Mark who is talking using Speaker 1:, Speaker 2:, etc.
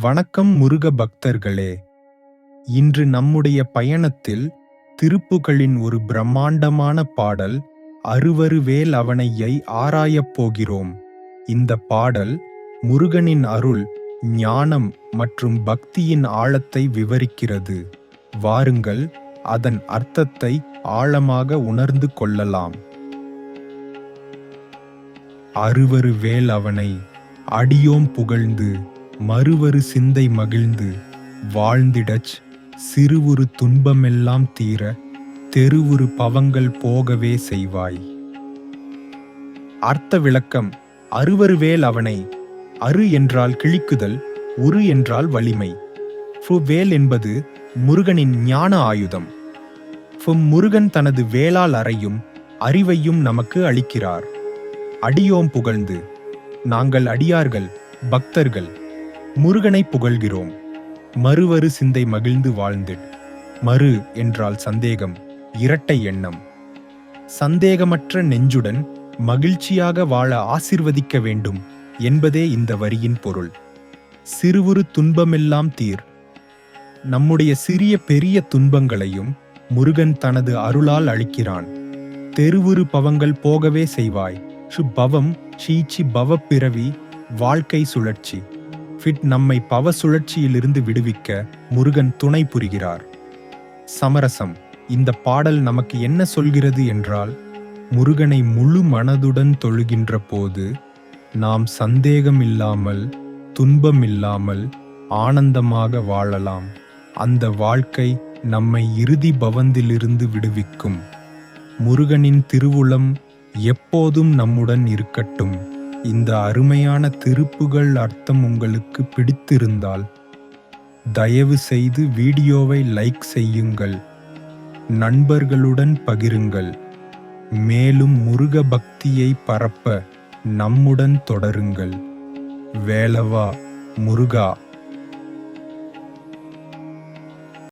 Speaker 1: வணக்கம் முருக பக்தர்களே. இன்று நம்முடைய பயணத்தில் திருப்புகளின் ஒரு பிரம்மாண்டமான பாடல் அருவருவேல் அவனையை ஆராயப் போகிறோம். இந்த பாடல் முருகனின் அருள் ஞானம் மற்றும் பக்தியின் ஆழத்தை விவரிக்கிறது. வாருங்கள் அதன் அர்த்தத்தை ஆழமாக உணர்ந்து கொள்ளலாம். அருவருவேல் அவனை அடியோம் புகழ்ந்து மறுவரு சிந்தை மகிழ்ந்து வாழ்ந்திடச் சிறுவுரு துன்பமெல்லாம் தீர தெருவுரு பவங்கள் போகவே செய்வாய். அர்த்த விளக்கம் அருவருவேல் அவனை அரு என்றால் கிழிக்குதல் உரு என்றால் வலிமை. வேல் என்பது முருகனின் ஞான ஆயுதம். முருகன் தனது வேளால் அறையும் அறிவையும் நமக்கு அளிக்கிறார். அடியோம் புகழ்ந்து நாங்கள் அடியார்கள் பக்தர்கள். முருகனை புகழ்கிறோம். மறுவரு சிந்தை மகிழ்ந்து வாழ்ந்திட். மறு என்றால் சந்தேகம் இரட்டை எண்ணம். சந்தேகமற்ற நெஞ்சுடன் மகிழ்ச்சியாக வாழ ஆசிர்வதிக்க வேண்டும் என்பதே இந்த வரியின் பொருள். சிறுவுரு துன்பமெல்லாம் தீர். நம்முடைய சிறிய பெரிய துன்பங்களையும் முருகன் தனது அருளால் அளிக்கிறான் தெருவுரு பவங்கள் போகவே செய்வாய். ஷு பவம் ஷீச்சி பவ பிறவி வாழ்க்கை சுழற்சி. ஃபிட் நம்மை பவ சுழற்சியிலிருந்து விடுவிக்க முருகன் துணை புரிகிறார். சமரசம். இந்த பாடல் நமக்கு என்ன சொல்கிறது என்றால் முருகனை முழு மனதுடன் தொழுகின்ற போது நாம் சந்தேகமில்லாமல் துன்பமில்லாமல் ஆனந்தமாக வாழலாம். அந்த வாழ்க்கை நம்மை இறுதி பவந்திலிருந்து விடுவிக்கும். முருகனின் திருவுளம் எப்போதும் நம்முடன் இருக்கட்டும். இந்த அருமையான திருப்புகள் அர்த்தம் உங்களுக்கு பிடித்திருந்தால் தயவு செய்து வீடியோவை லைக் செய்யுங்கள் நண்பர்களுடன் பகிருங்கள் மேலும் முருக பக்தியை பரப்ப நம்முடன் தொடருங்கள். வேலவா முருகா.